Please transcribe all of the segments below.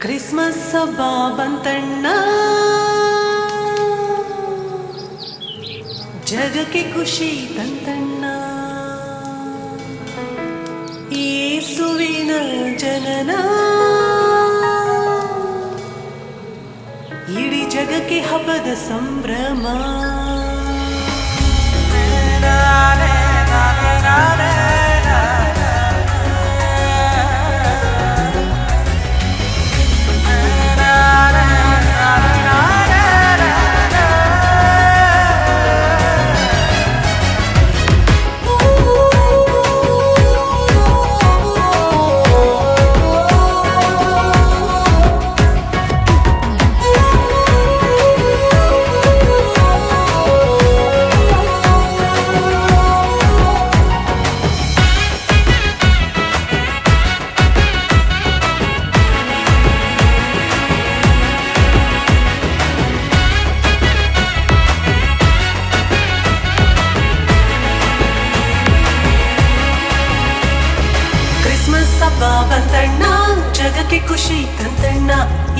Christmas ಹಬ್ಬ ಬಂತಣ್ಣ ಜಗಕ್ಕೆ ಖುಷಿ ತಂತಣ್ಣ ಏಸುವಿನ ಜನನ ಇಡೀ ಜಗಕ್ಕೆ ಹಬ್ಬದ ಸಂಭ್ರಮ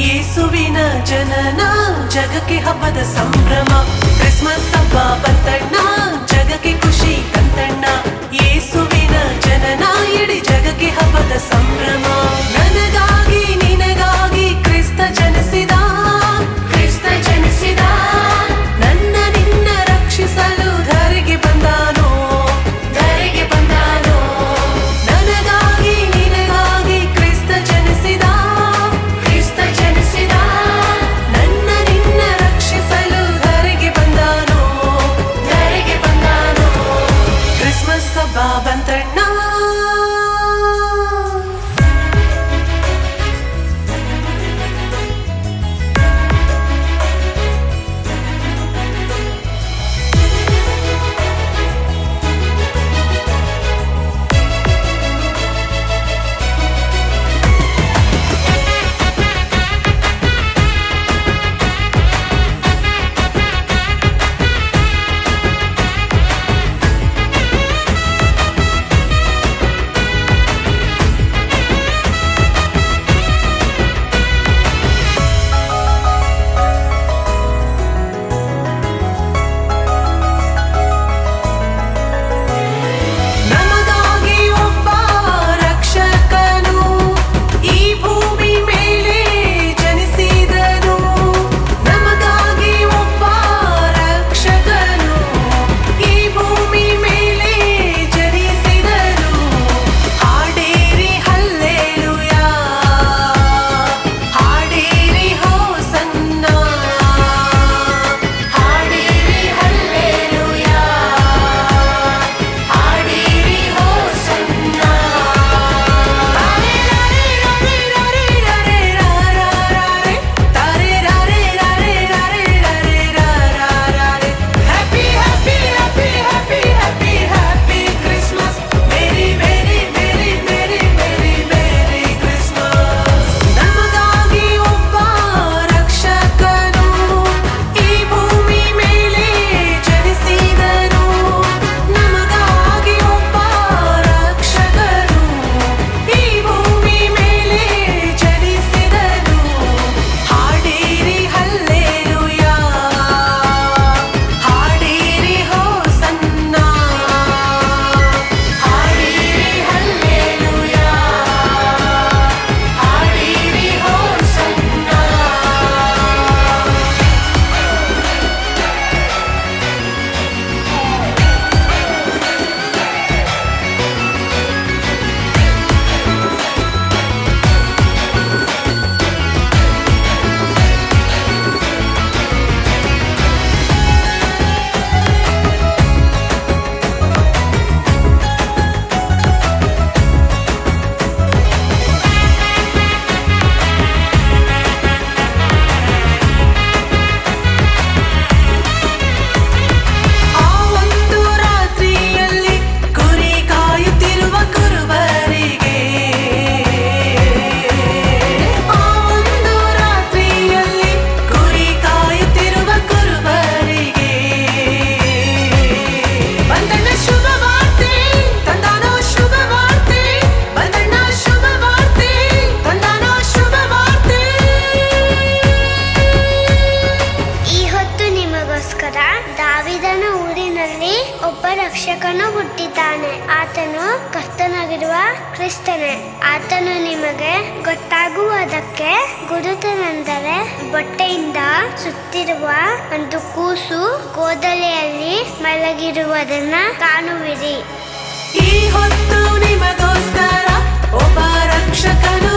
ಯೇಸುವಿನ ಜನನ, ಜಗಕ್ಕೆ ಹಬ್ಬದ ಸಂಭ್ರಮ. ಕ್ರಿಸ್ಮಸ್ ಹಬ್ಬ ಬಂತಣ್ಣ ಜಗಕ್ಕೆ ಖುಷಿ ತಂತಣ್ಣ ಯೇಸುವಿನ ಜನನ, ಇಡೀ ಜಗಕ್ಕೆ ಹಬ್ಬದ ಸಂಭ್ರಮ. ನಿನಗಾಗಿ ಒಬ್ಬ ರಕ್ಷಕನು ಹುಟ್ಟಿದ್ದಾನೆ. ಆತನು ಕರ್ತನಾಗಿರುವ ಕ್ರಿಸ್ತನೇ. ಆತನು ನಿಮಗೆ ಗೊತ್ತಾಗುವುದಕ್ಕೆ ಗುರುತನೆಂದರೆ ಬಟ್ಟೆಯಿಂದ ಸುತ್ತಿರುವ ಒಂದು ಕೂಸು ಗೋದಲೆಯಲ್ಲಿ ಮಲಗಿರುವುದನ್ನ ಕಾಣುವಿರಿ. ಈ ಹೊತ್ತು ನಿಮಗೋಸ್ಕರ ಒಬ್ಬ ರಕ್ಷಕನು